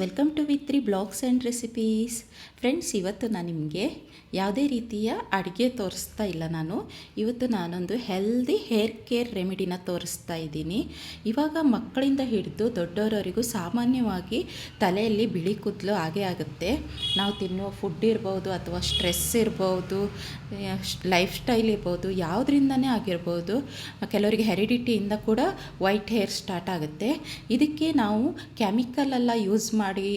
Welcome to with three blogs and recipes friends ಇವತ್ತು ನಾನು ನಿಮಗೆ ಯಾವುದೇ ರೀತಿಯ ಅಡುಗೆ ತೋರಿಸ್ತಾ ಇಲ್ಲ ನಾನು. ಇವತ್ತು ನಾನೊಂದು ಹೆಲ್ದಿ ಹೇರ್ ಕೇರ್ ರೆಮಿಡಿನ ತೋರಿಸ್ತಾ ಇದ್ದೀನಿ. ಇವಾಗ ಮಕ್ಕಳಿಂದ ಹಿಡಿದು ದೊಡ್ಡವರವರಿಗೂ ಸಾಮಾನ್ಯವಾಗಿ ತಲೆಯಲ್ಲಿ ಬಿಳಿ ಕೂದಲು ಹಾಗೆ ಆಗುತ್ತೆ. ನಾವು ತಿನ್ನುವ ಫುಡ್ ಇರ್ಬೋದು ಅಥವಾ ಸ್ಟ್ರೆಸ್ ಇರ್ಬೋದು ಲೈಫ್ ಸ್ಟೈಲ್ ಇರ್ಬೋದು, ಯಾವುದರಿಂದನೇ ಆಗಿರ್ಬೋದು, ಕೆಲವರಿಗೆ ಹೆರಿಡಿಟಿಯಿಂದ ಕೂಡ ವೈಟ್ ಹೇರ್ ಸ್ಟಾರ್ಟ್ ಆಗುತ್ತೆ. ಇದಕ್ಕೆ ನಾವು ಕೆಮಿಕಲ್ ಎಲ್ಲ ಯೂಸ್ ಮಾಡಿ ಮಾಡಿ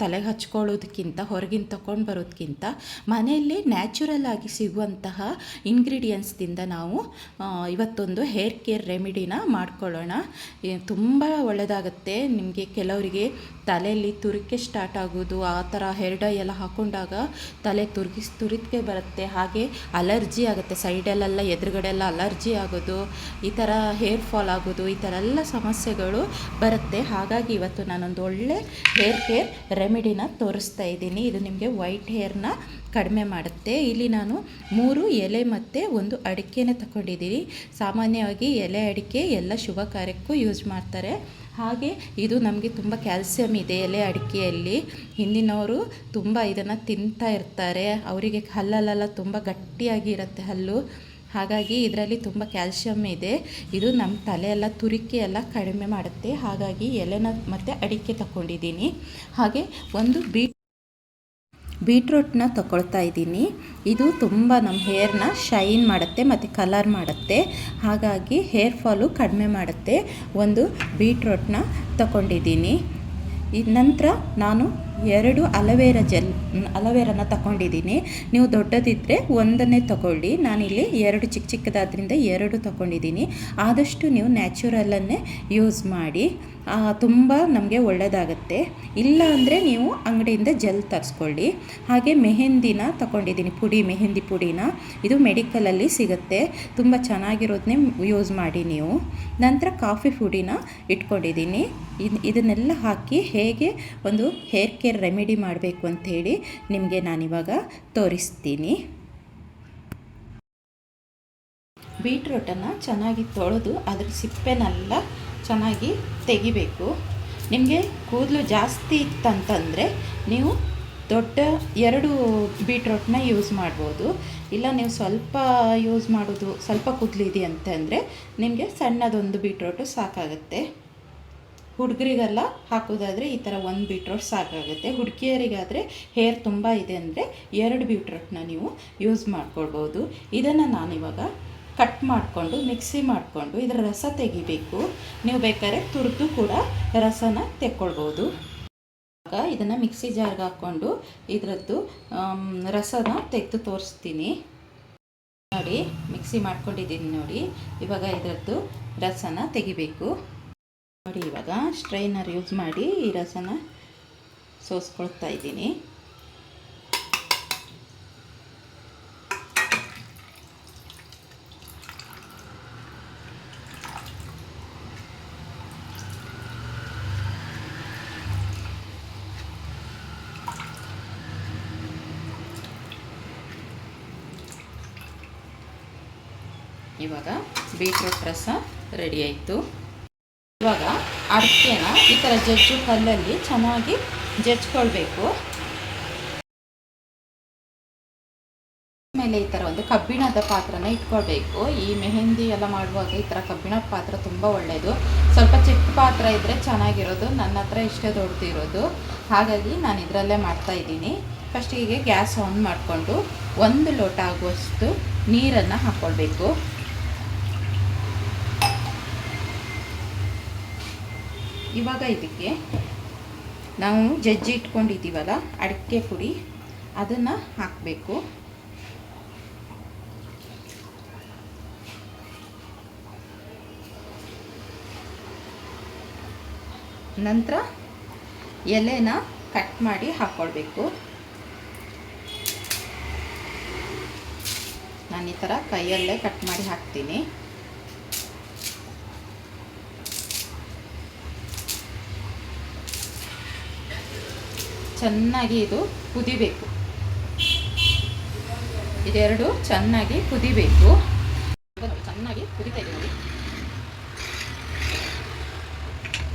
ತಲೆಗೆ ಹಚ್ಕೊಳ್ಳೋದಕ್ಕಿಂತ ಹೊರಗಿನ ತಗೊಂಡು ಬರೋದಕ್ಕಿಂತ ಮನೆಯಲ್ಲೇ ನ್ಯಾಚುರಲ್ ಆಗಿ ಸಿಗುವಂತಹ ಇಂಗ್ರೀಡಿಯೆಂಟ್ಸ್ದಿಂದ ನಾವು ಇವತ್ತೊಂದು ಹೇರ್ ಕೇರ್ ರೆಮಿಡಿನ ಮಾಡ್ಕೊಳ್ಳೋಣ. ತುಂಬ ಒಳ್ಳೆಯದಾಗತ್ತೆ ನಿಮಗೆ ಕೆಲವರಿಗೆ ತಲೆಯಲ್ಲಿ ತುರಿಕೆ ಸ್ಟಾರ್ಟ್ ಆಗೋದು, ಆ ಥರ ಹೇರ್ ಡೈ ಎಲ್ಲ ಹಾಕೊಂಡಾಗ ತಲೆ ತುರ್ಗಿಸ್ ತುರಿಕೆ ಬರುತ್ತೆ. ಹಾಗೆ ಅಲರ್ಜಿ ಆಗುತ್ತೆ. ಸೈಡಲ್ಲೆಲ್ಲ ಎದುರುಗಡೆ ಎಲ್ಲ ಅಲರ್ಜಿ ಆಗೋದು, ಈ ಥರ ಹೇರ್ ಫಾಲ್ ಆಗೋದು, ಈ ಥರ ಎಲ್ಲ ಸಮಸ್ಯೆಗಳು ಬರುತ್ತೆ. ಹಾಗಾಗಿ ಇವತ್ತು ನಾನೊಂದು ಒಳ್ಳೆ ಹೇರ್ ಕೇರ್ ರೆಮಿಡಿನ ತೋರಿಸ್ತಾ ಇದ್ದೀನಿ. ಇದು ನಿಮಗೆ ವೈಟ್ ಹೇರ್ನ ಕಡಿಮೆ ಮಾಡುತ್ತೆ. ಇಲ್ಲಿ ನಾನು ಮೂರು ಎಲೆ ಮತ್ತು ಒಂದು ಅಡಿಕೆನ ತಗೊಂಡಿದ್ದೀನಿ. ಸಾಮಾನ್ಯವಾಗಿ ಎಲೆ ಅಡಿಕೆ ಎಲ್ಲ ಶುಭ ಕಾರ್ಯಕ್ಕೂ ಯೂಸ್ ಮಾಡ್ತಾರೆ. ಹಾಗೆ ಇದು ನಮಗೆ ತುಂಬ ಕ್ಯಾಲ್ಸಿಯಂ ಇದೆ ಎಲೆ ಅಡಿಕೆಯಲ್ಲಿ. ಹಿಂದಿನವರು ತುಂಬ ಇದನ್ನು ತಿಂತಾ ಇರ್ತಾರೆ. ಅವರಿಗೆ ಹಲ್ಲಲ್ಲೆಲ್ಲ ತುಂಬ ಗಟ್ಟಿಯಾಗಿ ಇರುತ್ತೆ ಹಲ್ಲು. ಹಾಗಾಗಿ ಇದರಲ್ಲಿ ತುಂಬ ಕ್ಯಾಲ್ಶಿಯಂ ಇದೆ. ಇದು ನಮ್ಮ ತಲೆಯೆಲ್ಲ ತುರಿಕೆ ಎಲ್ಲ ಕಡಿಮೆ ಮಾಡುತ್ತೆ. ಹಾಗಾಗಿ ಎಲೆನ ಮತ್ತು ಅಡಿಕೆ ತಗೊಂಡಿದ್ದೀನಿ ಹಾಗೆ ಒಂದು ಬೀಟ್ ಬೀಟ್ರೂಟ್ನ ತಗೊಳ್ತಾ ಇದ್ದೀನಿ. ಇದು ತುಂಬ ನಮ್ಮ ಹೇರ್ನ ಶೈನ್ ಮಾಡುತ್ತೆ ಮತ್ತು ಕಲರ್ ಮಾಡುತ್ತೆ. ಹಾಗಾಗಿ ಹೇರ್ ಫಾಲು ಕಡಿಮೆ ಮಾಡುತ್ತೆ. ಒಂದು ಬೀಟ್ರೂಟ್ನ ತಗೊಂಡಿದ್ದೀನಿ ನಂತರ ನಾನು ಎರಡು ಅಲವೇರ ಜೆಲ್, ಅಲವೇರನ ತಗೊಂಡಿದ್ದೀನಿ ನೀವು ದೊಡ್ಡದಿದ್ದರೆ ಒಂದನ್ನೇ ತಗೊಳ್ಳಿ. ನಾನಿಲ್ಲಿ ಎರಡು ಚಿಕ್ಕ ಚಿಕ್ಕದಾದ್ರಿಂದ ಎರಡು ತಗೊಂಡಿದ್ದೀನಿ. ಆದಷ್ಟು ನೀವು ನ್ಯಾಚುರಲನ್ನೇ ಯೂಸ್ ಮಾಡಿ. ತುಂಬ ನಮಗೆ ಒಳ್ಳೆಯದಾಗತ್ತೆ ಇಲ್ಲ ಅಂದರೆ ನೀವು ಅಂಗಡಿಯಿಂದ ಜೆಲ್ ತರಿಸ್ಕೊಳ್ಳಿ. ಹಾಗೆ ಮೆಹೆಂದಿನ ತಗೊಂಡಿದ್ದೀನಿ, ಪುಡಿ, ಮೆಹೆಂದಿ ಪುಡಿನ. ಇದು ಮೆಡಿಕಲಲ್ಲಿ ಸಿಗುತ್ತೆ. ತುಂಬ ಚೆನ್ನಾಗಿರೋದನ್ನೇ ಯೂಸ್ ಮಾಡಿ ನೀವು. ನಂತರ ಕಾಫಿ ಪುಡಿನ ಇಟ್ಕೊಂಡಿದ್ದೀನಿ. ಇದ್, ಇದನ್ನೆಲ್ಲ ಹಾಕಿ ಹೇಗೆ ಒಂದು ಹೇರ್ ಕೇರ್ ರೆಮಿಡಿ ಮಾಡಬೇಕು ಅಂಥೇಳಿ ನಿಮಗೆ ನಾನಿವಾಗ ತೋರಿಸ್ತೀನಿ. ಬೀಟ್ರೂಟನ್ನು ಚೆನ್ನಾಗಿ ತೊಳೆದು ಅದ್ರ ಸಿಪ್ಪೆನೆಲ್ಲ ಚೆನ್ನಾಗಿ ತೆಗಿಬೇಕು. ನಿಮಗೆ ಕೂದಲು ಜಾಸ್ತಿ ಇತ್ತಂತಂದರೆ ನೀವು ದೊಡ್ಡ ಎರಡು ಬೀಟ್ರೂಟ್ನ ಯೂಸ್ ಮಾಡ್ಬೋದು. ಇಲ್ಲ ನೀವು ಸ್ವಲ್ಪ ಯೂಸ್ ಮಾಡೋದು ಸ್ವಲ್ಪ ಕೂದಲಿದೆ ಅಂತಂದರೆ ನಿಮಗೆ ಸಣ್ಣದೊಂದು ಬೀಟ್ರೋಟು ಸಾಕಾಗುತ್ತೆ. ಹುಡುಗರಿಗೆಲ್ಲ ಹಾಕೋದಾದರೆ ಈ ಥರ ಒಂದು ಬೀಟ್ರೋಟ್ ಸಾಕಾಗುತ್ತೆ. ಹುಡುಗಿಯರಿಗಾದರೆ ಹೇರ್ ತುಂಬ ಇದೆ ಅಂದರೆ ಎರಡು ಬೀಟ್ರೋಟ್ನ ನೀವು ಯೂಸ್ ಮಾಡ್ಕೊಳ್ಬೋದು. ಇದನ್ನು ನಾನಿವಾಗ ಕಟ್ ಮಾಡಿಕೊಂಡು, ಮಿಕ್ಸಿ ಮಾಡಿಕೊಂಡು ಇದರ ರಸ ತೆಗಿಬೇಕು. ನೀವು ಬೇಕಾದ್ರೆ ತುರಿದು ಕೂಡ ರಸನ ತೆಕ್ಕೊಳ್ಬೋದು. ಆಗ ಇದನ್ನು ಮಿಕ್ಸಿ ಜಾರ್ಗೆ ಹಾಕ್ಕೊಂಡು ಇದರದ್ದು ರಸನ ತೆಗೆದು ತೋರಿಸ್ತೀನಿ. ನೋಡಿ, ಮಿಕ್ಸಿ ಮಾಡ್ಕೊಂಡಿದ್ದೀನಿ ನೋಡಿ. ಇವಾಗ ಇದರದ್ದು ರಸನ ತೆಗಿಬೇಕು. ನೋಡಿ ಇವಾಗ ಸ್ಟ್ರೈನರ್ ಯೂಸ್ ಮಾಡಿ ಈ ರಸನ ಸೋಸ್ಕೊಳ್ತಾ ಇದ್ದೀನಿ. ಇವಾಗ ಬೀಟ್ರೂಟ್ ರಸ ರೆಡಿ ಆಯಿತು. ಇವಾಗ ಅಡಿಕೆನ ಈ ಥರ ಜಜ್ಜು ಕಲ್ಲಲ್ಲಿ ಚೆನ್ನಾಗಿ ಜಜ್ಕೊಳ್ಬೇಕು ಆಮೇಲೆ ಈ ಥರ ಒಂದು ಕಬ್ಬಿಣದ ಪಾತ್ರನ ಇಟ್ಕೊಳ್ಬೇಕು. ಈ ಮೆಹಂದಿ ಎಲ್ಲ ಮಾಡುವಾಗ ಈ ಥರ ಕಬ್ಬಿಣದ ಪಾತ್ರ ತುಂಬ ಒಳ್ಳೆಯದು ಸ್ವಲ್ಪ ಚಿಕ್ಕ ಪಾತ್ರ ಇದ್ದರೆ ಚೆನ್ನಾಗಿರೋದು, ನನ್ನ ಹತ್ರ ಇಷ್ಟೇ ದೊಡ್ಡದಿರೋದು ಹಾಗಾಗಿ ನಾನು ಇದರಲ್ಲೇ ಮಾಡ್ತಾ ಇದ್ದೀನಿ. ಫಸ್ಟಿಗೆ ಗ್ಯಾಸ್ ಆನ್ ಮಾಡಿಕೊಂಡು ಒಂದು ಲೋಟ ಆಗುವಷ್ಟು ನೀರನ್ನು ಹಾಕ್ಕೊಳ್ಬೇಕು ಇವಾಗ ಇದಕ್ಕೆ ನಾವು ಜಜ್ಜಿ ಇಟ್ಕೊಂಡಿದ್ದೀವಲ್ಲ, ಅಡಿಕೆ ಪುಡಿ, ಅದನ್ನು ಹಾಕಬೇಕು. ನಂತರ ಎಲೆನ ಕಟ್ ಮಾಡಿ ಹಾಕ್ಕೊಳ್ಬೇಕು ನಾನು ಈ ಥರ ಕೈಯಲ್ಲೇ ಕಟ್ ಮಾಡಿ ಹಾಕ್ತೀನಿ. ಚೆನ್ನಾಗಿ ಇದು ಕುದಿಬೇಕು. ಇದೆರಡು ಚೆನ್ನಾಗಿ ಕುದಿಬೇಕು. ಚೆನ್ನಾಗಿ ಕುದಿತಾ ಇದೆ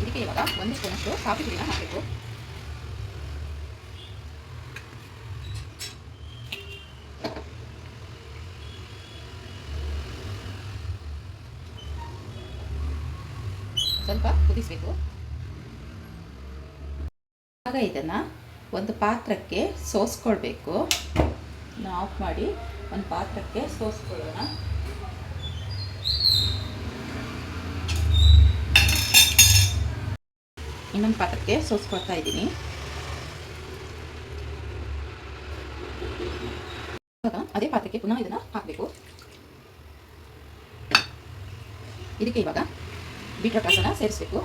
ಇದಕ್ಕೆ ಇವಾಗ ಒಂದು ಸ್ಪೂನಷ್ಟು ಕಾಫಿ ಪುಡಿನ ಹಾಕಬೇಕು. ಸ್ವಲ್ಪ ಕುದಿಸ್ಬೇಕು. ಇದನ್ನು ಒಂದು ಪಾತ್ರಕ್ಕೆ ಸೋಸ್ಕೊಳ್ಬೇಕು. ಆಫ್ ಮಾಡಿ ಒಂದು ಪಾತ್ರಕ್ಕೆ ಸೋಸ್ಕೊಳ್ಳೋಣ. ಇನ್ನೊಂದು ಪಾತ್ರಕ್ಕೆ ಸೋಸ್ಕೊಳ್ತಾ ಇದ್ದೀನಿ. ಇವಾಗ ಅದೇ ಪಾತ್ರಕ್ಕೆ ಪುನಃ ಇದನ್ನು ಹಾಕಬೇಕು. ಇದಕ್ಕೆ ಇವಾಗ ಬೀಟ್ರೋಟ್ ರಸನ ಸೇರಿಸಬೇಕು.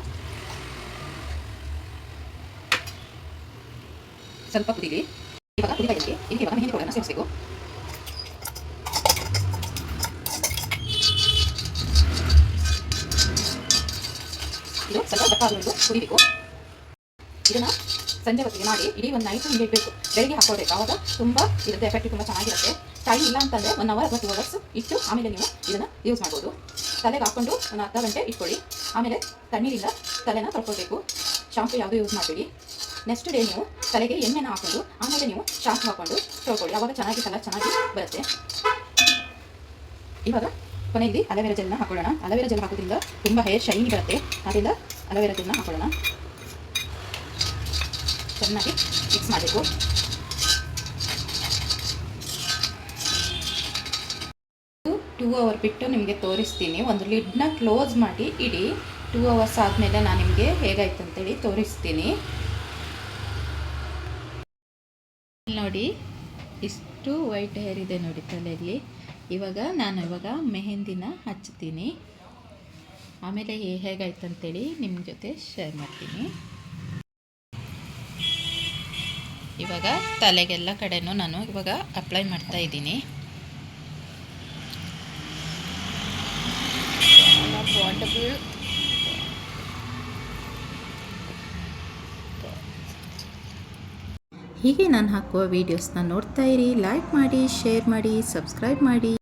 ಸ್ವಲ್ಪ ಕುದಿಲಿ. ಇವಾಗ ಕುದಿತಾ ಇದಕ್ಕೆ ಇದಕ್ಕೆ ಇವಾಗ ಮೆಹಂದಿ ಪೌಡರ್ನ ಸೇರಿಸಬೇಕು. ಇದು ಸ್ವಲ್ಪ ದಪ್ಪ ಆಗೋದು ಕುದಿಬೇಕು. ಇದನ್ನ ಸಂಜೆ ಹೊತ್ತಿಗೆ ಮಾಡಿ ಇಡೀ ಒಂದು ನೈಟ್ ಹಿಂಗೆ ಇಡಬೇಕು. ಬೆಳಿಗ್ಗೆ ಹಾಕೋಬೇಕು ಆವಾಗ ತುಂಬ ಇರುತ್ತೆ. ಎಫೆಕ್ಟ್ ತುಂಬ ಚೆನ್ನಾಗಿರುತ್ತೆ. ಟೈಮ್ ಇಲ್ಲ ಅಂತಂದರೆ ಒನ್ ಅವರ್ ಅಥವಾ ಟೂ ಅವರ್ಸ್ ಇಟ್ಟು ಆಮೇಲೆ ನೀವು ಇದನ್ನು ಯೂಸ್ ಮಾಡ್ಬೋದು. ತಲೆಗೆ ಹಾಕ್ಕೊಂಡು ಒಂದು ಅರ್ಧ ಗಂಟೆ ಇಟ್ಕೊಳ್ಳಿ. ಆಮೇಲೆ ತಣ್ಣೀರಿಂದ ತಲೆನ ತೊಳ್ಕೊಳ್ಬೇಕು. ಶಾಂಪು ಯಾವುದೂ ಯೂಸ್ ಮಾಡಬೇಡಿ. ನೆಕ್ಸ್ಟ್ ಡೇ ನೀವು ತಲೆಗೆ ಎಣ್ಣೆನ ಹಾಕೊಂಡು, ಆಮೇಲೆ ನೀವು ಶಾಸ್ ಹಾಕೊಂಡು, ತೊಳ್ಕೊಳ್ಳಿ. ಅವಾಗ ಚೆನ್ನಾಗಿ ಕಲರ್ ಚೆನ್ನಾಗಿ ಬರುತ್ತೆ. ಇವಾಗ ಕೊನೆಯಲ್ಲಿ ಅಲೋವೆರಾ ಜೆಲ್ನ ಹಾಕೊಳ್ಳೋಣ. ಅಲೋವೆರಾ ಜೆಲ್ ಹಾಕೋದ್ರಿಂದ ತುಂಬ ಹೇರ್ ಶೈನಿ ಬರುತ್ತೆ. ಅದರಿಂದ ಅಲೋವೆರಾ ಜೆಲ್ನ ಹಾಕೊಳ್ಳೋಣ. ಚೆನ್ನಾಗಿ ಮಿಕ್ಸ್ ಮಾಡಬೇಕು. ಟೂ ಅವರ್ ಬಿಟ್ಟು ನಿಮಗೆ ತೋರಿಸ್ತೀನಿ. ಒಂದು ಲಿಡ್ನ ಕ್ಲೋಸ್ ಮಾಡಿ ಇಡಿ. ಟೂ ಅವರ್ಸ್ ಆದಮೇಲೆ ನಾನು ನಿಮಗೆ ಹೇಗಾಯ್ತು ಅಂತೇಳಿ ತೋರಿಸ್ತೀನಿ. ನೋಡಿ, ಇಷ್ಟು ವೈಟ್ ಹೇರ್ ಇದೆ ನೋಡಿ ತಲೆಯಲ್ಲಿ. ಇವಾಗ ನಾನು ಇವಾಗ ಮೆಹಂದಿನ ಹಚ್ತೀನಿ. ಆಮೇಲೆ ಹೇಗಾಯ್ತು ಅಂತೇಳಿ ನಿಮ್ಮ ಜೊತೆ ಶೇರ್ ಮಾಡ್ತೀನಿ. ಇವಾಗ ತಲೆಗೆಲ್ಲ ಕಡೆನೂ ನಾನು ಇವಾಗ ಅಪ್ಲೈ ಮಾಡ್ತಾ ಇದ್ದೀನಿ. ವಾಟಬಲ್ ಹೀಗೆ ನಾನು ಹಾಕುವ ವೀಡಿಯೋಸ್ನ ನೋಡ್ತಾ ಇರಿ. ಲೈಕ್ ಮಾಡಿ ಶೇರ್ ಮಾಡಿ ಸಬ್ಸ್ಕ್ರೈಬ್ ಮಾಡಿ.